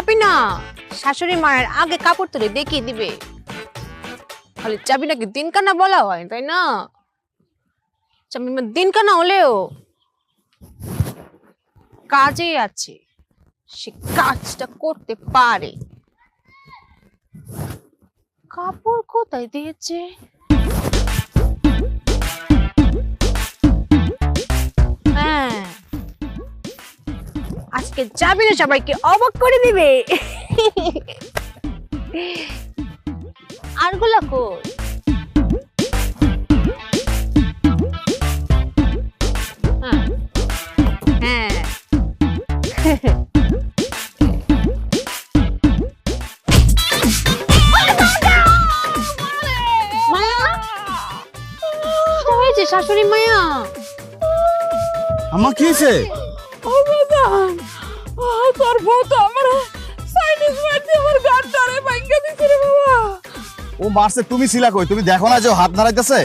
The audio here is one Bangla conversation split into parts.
চাবি না? শাশুড়ি মায়ের আগে কাপড় তুলে দেখিয়ে দিবে। খালি চাবি নাকি দিন কানা বলা হয়, তাই না? চাবি দিন কানা হলেও কাজে আছে। সে কাজটা করতে পারে। কাপড় কোথায় দিয়েছে? আজকে যাবি না সবাইকে অবাক করে দিবে। আরগুলা কই? হ্যাঁ। হ্যাঁ। শাশুড়ি মায়া। আমার কি হয়েছে? ও ও তোর বউ তো আমার চাইনিজ মারতে আমার গাড়টারে ভাঙ্গা দিছে রে বাবা। ও মারছে তুমি ছিলা কই? তুমি দেখো না যে ও হাত নাড়াইতেছে?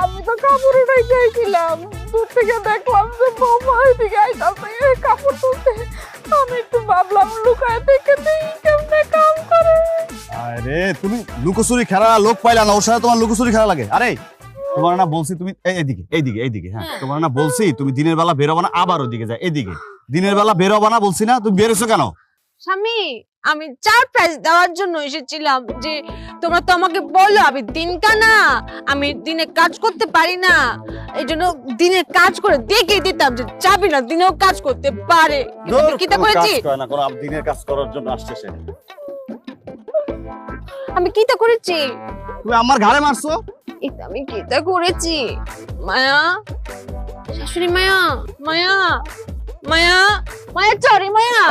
আমি তো কাপড় উঠাই যাইছিলাম দূর থেকে দেখলাম যে বৌমা এদিকে আইতাছে কাপড় তুলতে। আমি একটু ভাবলাম লুকায় দেখে কেমনে কাম করে। আরে তুমি লুকোচুরি খেলা লোক পাইলা না ওর সাথে তোমার লুকোচুরি খেলা লাগে। আরে তোমার না বলছি তুমি এইদিকে এইদিকে এইদিকে হ্যাঁ। তোমার না বলছি তুমি দিনের বেলা বেরোবা না আবার ওদিকে যায় এদিকে দিনের বেলা বেরোবা না বলছি না তুমি বেরোছো কেন? স্বামী আমি চার প্রাইজ দেওয়ার জন্য এসেছিলাম যে তোমরা তো আমাকে বলো আমি দিন কানা আমি দিনে কাজ করতে পারি না। এই জন্য দিনে কাজ করে দেখিয়ে দিতাম যে যাবি না দিনেও কাজ করতে পারে। আমি কিতা করেছি দিনের কাজ করার জন্য আসছে সে। আমি কিতা করেছি? তুমি আমার ঘাড়ে মারছো? এটা আমি কিতা করেছি? মায়া? শাশুড়ি মায়া? মায়া? মায়া? মায়া চরি মায়া।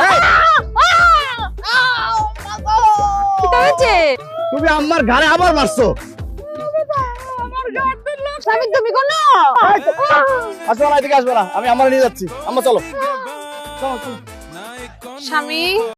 তুমি আমার ঘরে আবার মারছো। স্বামী তুমি কোন? আসবে না এদিকে আসবে না। আমি আমার নিয়ে যাচ্ছি। আমরা চলো। স্বামী?